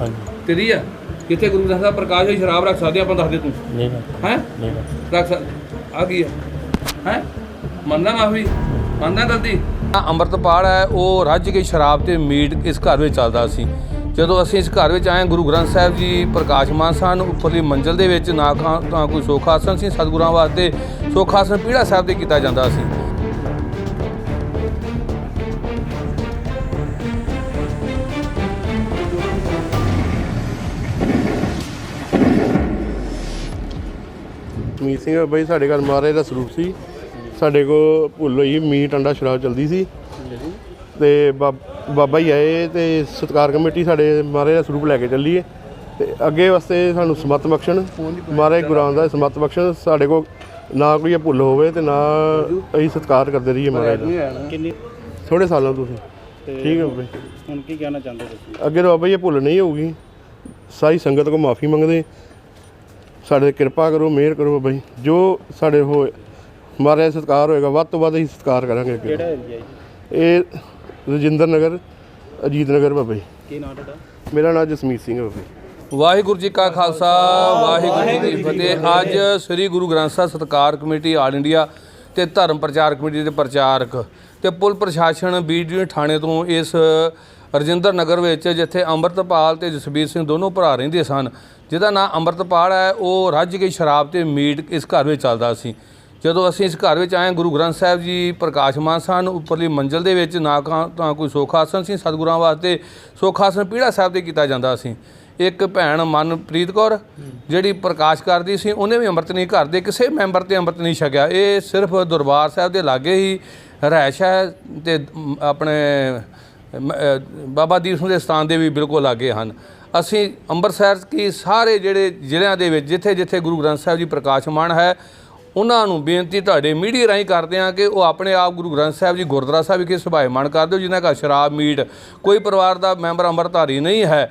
ਹਾਂਜੀ। ਤੇਰੀ ਆ? ਕਿੱਥੇ ਗੁਰੂ ਗ੍ਰੰਥ ਸਾਹਿਬ ਪ੍ਰਕਾਸ਼ ਹੋਈ ਸ਼ਰਾਬ ਰੱਖ ਸਕਦੇ ਆਪਾਂ ਦੱਸ ਦੇ ਤੂੰ। ਨਹੀਂ ਹੈ? ਨਹੀਂ ਰੱਖ। ਸਕ ਆ ਕੀ ਹੈ ਹੈ? ਮੰਨਦਾ ਮਾਫੀ? ਮੰਨਦਾ ਗਲਤੀ? ਅੰਮ੍ਰਿਤਪਾਲ ਹੈ ਉਹ ਰੱਜ ਕੇ ਸ਼ਰਾਬ ਤੇ ਮੀਟ ਇਸ ਘਰ ਵਿੱਚ ਚੱਲਦਾ ਸੀ। ਜਦੋਂ ਅਸੀਂ ਇਸ ਘਰ ਵਿੱਚ ਆਏ ਗੁਰੂ ਗ੍ਰੰਥ ਸਾਹਿਬ ਜੀ ਪ੍ਰਕਾਸ਼ਮਾਨ ਸਨ ਉੱਪਰਲੀ ਮੰਜ਼ਲ ਦੇ ਵਿੱਚ ਨਾ ਖਾਂ ਤਾਂ ਕੋਈ ਸੁੱਖ ਆਸਣ ਸੀ ਸਤਿਗੁਰਾਂ ਵਾਸਤੇ ਸੁੱਖ ਆਸਣ ਪੀੜਾ ਸਾਹਿਬ ਤੇ ਕੀਤਾ ਜਾਂਦਾ ਸੀ। ਮੀਤ ਸਿੰਘ ਬਾਈ ਸਾਡੇ ਘਰ ਮਹਾਰਾਜ ਦਾ ਸਰੂਪ ਸੀ। ਸਾਡੇ ਕੋ ਭੁੱਲ ਹੋਈ ਮੀਟ ਅੰਡਾ ਸ਼ਰਾਬ ਚਲਦੀ ਸੀ। ਤੇ ਬਾਬ- ਜੀ ਆਏ ਤੇ ਸਤਕਾਰ ਕਮੇਟੀ ਸਾਡੇ ਮਹਾਰਾਜ ਦਾ ਸਰੂਪ ਲੈ ਕੇ ਚੱਲੀਏ ਤੇ ਅੱਗੇ ਵਾਸਤੇ ਸਾਨੂੰ ਸਮਤ ਬਖਸ਼ਣ। ਮਹਾਰਾਜ ਗੁਰਾਂ ਦਾ ਸਮਤ ਬਖਸ਼ਣ। ਸਾਡੇ ਕੋ ਨਾ ਕੋਈ ਇਹ ਭੁੱਲ ਹੋਵੇ ਤੇ ਨਾ ਅਸੀਂ ਸਤਕਾਰ ਕਰਦੇ ਰਹੀਏ ਮਹਾਰਾਜ ਦਾ। ਥੋੜੇ ਸਾਲਾਂ ਤੋਂ ਤੁਸੀਂ। ਠੀਕ ਹੈ ਜੀ। ਹੁਣ ਕੀ ਕਹਿਣਾ ਚਾਹੁੰਦੇ ਤੁਸੀਂ? ਅੱਗੇ ਤੋਂ ਬਾਬਾ ਜੀ ਇਹ ਭੁੱਲ ਨਹੀਂ ਹੋਊਗੀ। ਸਾਰੀ ਸੰਗਤ ਕੋ ਮਾਫੀ ਮੰਗਦੇ। ਸਾਡੇ ਕਿਰਪਾ ਕਰੋ ਮਿਹਰ ਕਰੋ ਬਾਬਾ ਜੀ। ਜੋ ਸਾਡੇ ਹੋਏ ਮਾਰੇ ਸਤਿਕਾਰ ਹੋਏਗਾ ਵੱਧ ਤੋਂ ਵੱਧ ਅਸੀਂ ਸਤਿਕਾਰ ਕਰਾਂਗੇ ਕਿਹੜਾ ਏਰੀਆ ਜੀ? ਇਹ ਰਜਿੰਦਰ ਨਗਰ ਅਜੀਤ ਨਗਰ ਬਾਬਾ ਜੀ। ਕੀ ਨਾਮ ਤੁਹਾਡਾ? ਮੇਰਾ ਨਾਮ ਜਸਮੀਤ ਸਿੰਘ ਹੈ ਬਾਬਾ ਜੀ। ਵਾਹਿਗੁਰੂ ਜੀ ਕਾ ਖਾਲਸਾ ਵਾਹਿਗੁਰੂ ਜੀ ਕੀ ਫਤਿਹ। ਅੱਜ ਸ੍ਰੀ ਗੁਰੂ ਗ੍ਰੰਥ ਸਾਹਿਬ ਸਤਕਾਰ ਕਮੇਟੀ ਆਲ ਇੰਡੀਆ ਤੇ ਧਰਮ ਪ੍ਰਚਾਰ ਕਮੇਟੀ ਦੇ ਪ੍ਰਚਾਰਕ ਤੇ ਪੁਲ ਪ੍ਰਸ਼ਾਸਨ ਬੀਡੀਓ ਥਾਣੇ ਤੋਂ ਇਸ ਰਜਿੰਦਰ ਨਗਰ ਵਿੱਚ ਜਿੱਥੇ ਅੰਮ੍ਰਿਤਪਾਲ ਤੇ ਜਸਬੀਰ ਸਿੰਘ ਦੋਨੋਂ ਭਰਾ ਰਹਿੰਦੇ ਸਨ ਜਿਹਦਾ ਨਾਂ ਅੰਮ੍ਰਿਤਪਾਲ ਹੈ, ਉਹ ਰੱਜ ਕੇ ਸ਼ਰਾਬ ਤੇ ਮੀਟ ਇਸ ਘਰ ਵਿੱਚ ਚੱਲਦਾ ਸੀ। ਜਦੋਂ ਅਸੀਂ ਇਸ ਘਰ ਵਿੱਚ ਆਏ, ਗੁਰੂ ਗ੍ਰੰਥ ਸਾਹਿਬ ਜੀ ਪ੍ਰਕਾਸ਼ਮਾਨ ਸਨ, ਉੱਪਰਲੀ ਮੰਜ਼ਲ ਦੇ ਵਿੱਚ ਨਾ ਤਾਂ ਕੋਈ ਸੋਖਾਸਨ ਸੀ, ਸਤਿਗੁਰਾਂ ਵਾਸਤੇ ਸੋਖਾਸਨ ਪੀੜਾ ਸਾਹਿਬ ਤੇ ਕੀਤਾ ਜਾਂਦਾ ਸੀ। ਇੱਕ ਭੈਣ ਮਨਪ੍ਰੀਤ ਕੌਰ, ਜਿਹੜੀ ਪ੍ਰਕਾਸ਼ ਕਰਦੀ ਸੀ, ਉਹਨੇ ਵੀ ਅੰਮ੍ਰਿਤ ਨਹੀਂ ਘਰ ਦੇ ਕਿਸੇ ਮੈਂਬਰ ਤੇ ਅੰਮ੍ਰਿਤ ਨਹੀਂ ਛਕਿਆ। ਇਹ ਸਿਰਫ ਦਰਬਾਰ ਸਾਹਿਬ ਦੇ ਲਾਗੇ ਹੀ ਰਹਿਸ਼ ਹੈ ਤੇ ਆਪਣੇ ਬਾਬਾ ਦੀਪ ਸਿੰਘ ਦੇ ਸਥਾਨ ਦੇ ਵੀ ਬਿਲਕੁਲ ਲਾਗੇ ਹਨ। ਅਸੀਂ ਅੰਮ੍ਰਿਤਸਰ ਕੀ ਸਾਰੇ ਜਿਹੜੇ ਜ਼ਿਲ੍ਹਿਆਂ ਦੇ ਵਿੱਚ ਜਿੱਥੇ ਜਿੱਥੇ ਗੁਰੂ ਗ੍ਰੰਥ ਸਾਹਿਬ ਜੀ ਪ੍ਰਕਾਸ਼ਮਾਨ ਹੈ, ਉਹਨਾਂ ਨੂੰ ਬੇਨਤੀ ਤੁਹਾਡੇ ਮੀਡੀਆ ਰਾਹੀਂ ਕਰਦੇ ਹਾਂ ਕਿ ਉਹ ਆਪਣੇ ਆਪ ਗੁਰੂ ਗ੍ਰੰਥ ਸਾਹਿਬ ਜੀ ਗੁਰਦੁਆਰਾ ਸਾਹਿਬ ਵਿਖੇ ਸੁਭਾਏਮਾਨ ਕਰ ਦਿਓ, ਜਿਨ੍ਹਾਂ ਦਾ ਸ਼ਰਾਬ, ਮੀਟ, ਕੋਈ ਪਰਿਵਾਰ ਦਾ ਮੈਂਬਰ ਅੰਮ੍ਰਿਤਧਾਰੀ ਨਹੀਂ ਹੈ।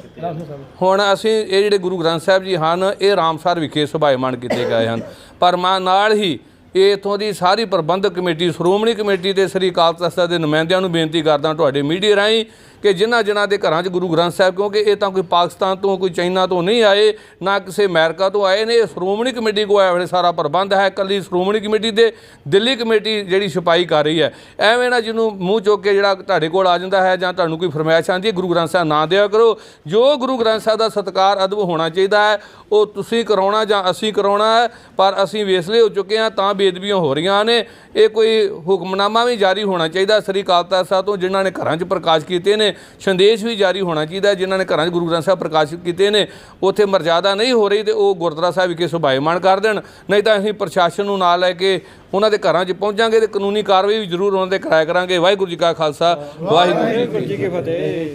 ਹੁਣ ਅਸੀਂ ਇਹ ਜਿਹੜੇ ਗੁਰੂ ਗ੍ਰੰਥ ਸਾਹਿਬ ਜੀ ਹਨ, ਇਹ ਰਾਮਸਰ ਵਿਖੇ ਸੁਭਾਏਮਾਨ ਕੀਤੇ ਗਏ ਹਨ। ਪਰ ਮੈਂ ਨਾਲ ਹੀ ਇਹ ਇਥੋਂ ਦੀ ਸਾਰੀ ਪ੍ਰਬੰਧਕ ਕਮੇਟੀ, ਸ਼੍ਰੋਮਣੀ ਕਮੇਟੀ ਤੇ ਸ੍ਰੀ ਅਕਾਲ ਤਖਤ ਸਾਹਿਬ ਦੇ ਨੁਮਾਇੰਦਿਆਂ ਨੂੰ ਬੇਨਤੀ ਕਰਦਾ ਤੁਹਾਡੇ ਮੀਡੀਆ ਰਾਹੀਂ ਕਿ ਜਿਨ੍ਹਾਂ ਜਿਨ੍ਹਾਂ ਦੇ ਘਰਾਂ 'ਚ ਗੁਰੂ ਗ੍ਰੰਥ ਸਾਹਿਬ, ਕਿਉਂਕਿ ਇਹ ਤਾਂ ਕੋਈ ਪਾਕਿਸਤਾਨ ਤੋਂ, ਕੋਈ ਚਾਈਨਾ ਤੋਂ ਨਹੀਂ ਆਏ, ਨਾ ਕਿਸੇ ਅਮਰੀਕਾ ਤੋਂ ਆਏ ਨੇ, ਇਹ ਸ਼੍ਰੋਮਣੀ ਕਮੇਟੀ ਕੋਲ ਇਹ ਸਾਰਾ ਪ੍ਰਬੰਧ ਹੈ ਇਕੱਲੀ ਸ਼੍ਰੋਮਣੀ ਕਮੇਟੀ ਦੇ, ਦਿੱਲੀ ਕਮੇਟੀ ਜਿਹੜੀ ਛਪਾਈ ਕਰ ਰਹੀ ਹੈ। ਐਵੇਂ ਨਾ ਜਿਹਨੂੰ ਮੂੰਹ ਚੁੱਕ ਕੇ ਜਿਹੜਾ ਤੁਹਾਡੇ ਕੋਲ ਆ ਜਾਂਦਾ ਹੈ ਜਾਂ ਤੁਹਾਨੂੰ ਕੋਈ ਫਰਮਾਇਸ਼ ਆਉਂਦੀ ਹੈ, ਗੁਰੂ ਗ੍ਰੰਥ ਸਾਹਿਬ ਨਾ ਦਿਆ ਕਰੋ। ਜੋ ਗੁਰੂ ਗ੍ਰੰਥ ਸਾਹਿਬ ਦਾ ਸਤਕਾਰ ਅਦਬ ਹੋਣਾ ਚਾਹੀਦਾ ਹੈ, ਉਹ ਤੁਸੀਂ ਕਰਾਉਣਾ ਜਾਂ ਅਸੀਂ ਕਰਾਉਣਾ ਹੈ, ਪਰ ਅਸੀਂ ਵੇਸਲੇ ਹੋ ਚੁੱਕੇ ਹਾਂ, ਤਾਂ ਬੇਦਬੀਆਂ ਹੋ ਰਹੀਆਂ ਨੇ। ਇਹ ਕੋਈ ਹੁਕਮਨਾਮਾ ਵੀ ਜਾਰੀ ਹੋਣਾ ਚਾਹੀਦਾ ਸ੍ਰੀ ਅਕਾਲ ਤਖਤ ਸਾਹਿਬ ਤੋਂ ਜਿਨ੍ਹਾਂ ਨੇ ਘਰਾਂ 'ਚ ਪ੍ਰਕਾਸ਼ ਕੀਤੇ ਨੇ। ਸੰਦੇਸ਼ ਵੀ ਜਾਰੀ ਹੋਣਾ ਚਾਹੀਦਾ ਹੈ, ਜਿਨ੍ਹਾਂ ਨੇ ਘਰਾਂ 'ਚ ਗੁਰੂ ਗ੍ਰੰਥ ਸਾਹਿਬ ਪ੍ਰਕਾਸ਼ਿਤ ਕੀਤੇ ਨੇ। ਉੱਥੇ ਮਰਜ਼ਾਦਾ ਨਹੀਂ ਹੋ ਰਹੀ ਤੇ ਉਹ ਗੁਰਦੁਆਰਾ ਸਾਹਿਬ ਵਿਖੇ ਸੁਭਾਏਮਾਨ ਕਰ ਦੇਣ। ਨਹੀਂ ਤਾਂ ਅਸੀਂ ਪ੍ਰਸ਼ਾਸਨ ਨੂੰ ਨਾਲ ਲੈ ਕੇ ਉਹਨਾਂ ਦੇ ਘਰਾਂ 'ਚ ਪਹੁੰਚਾਂਗੇ ਤੇ ਕਾਨੂੰਨੀ ਕਾਰਵਾਈ ਵੀ ਜ਼ਰੂਰ ਉਹਨਾਂ ਦੇ ਕਰਾਇਆ ਕਰਾਂਗੇ। ਵਾਹਿਗੁਰੂ ਜੀ ਕਾ ਖਾਲਸਾ ਵਾਹਿਗੁਰੂ ਜੀ ਕੀ ਫਤਿਹ।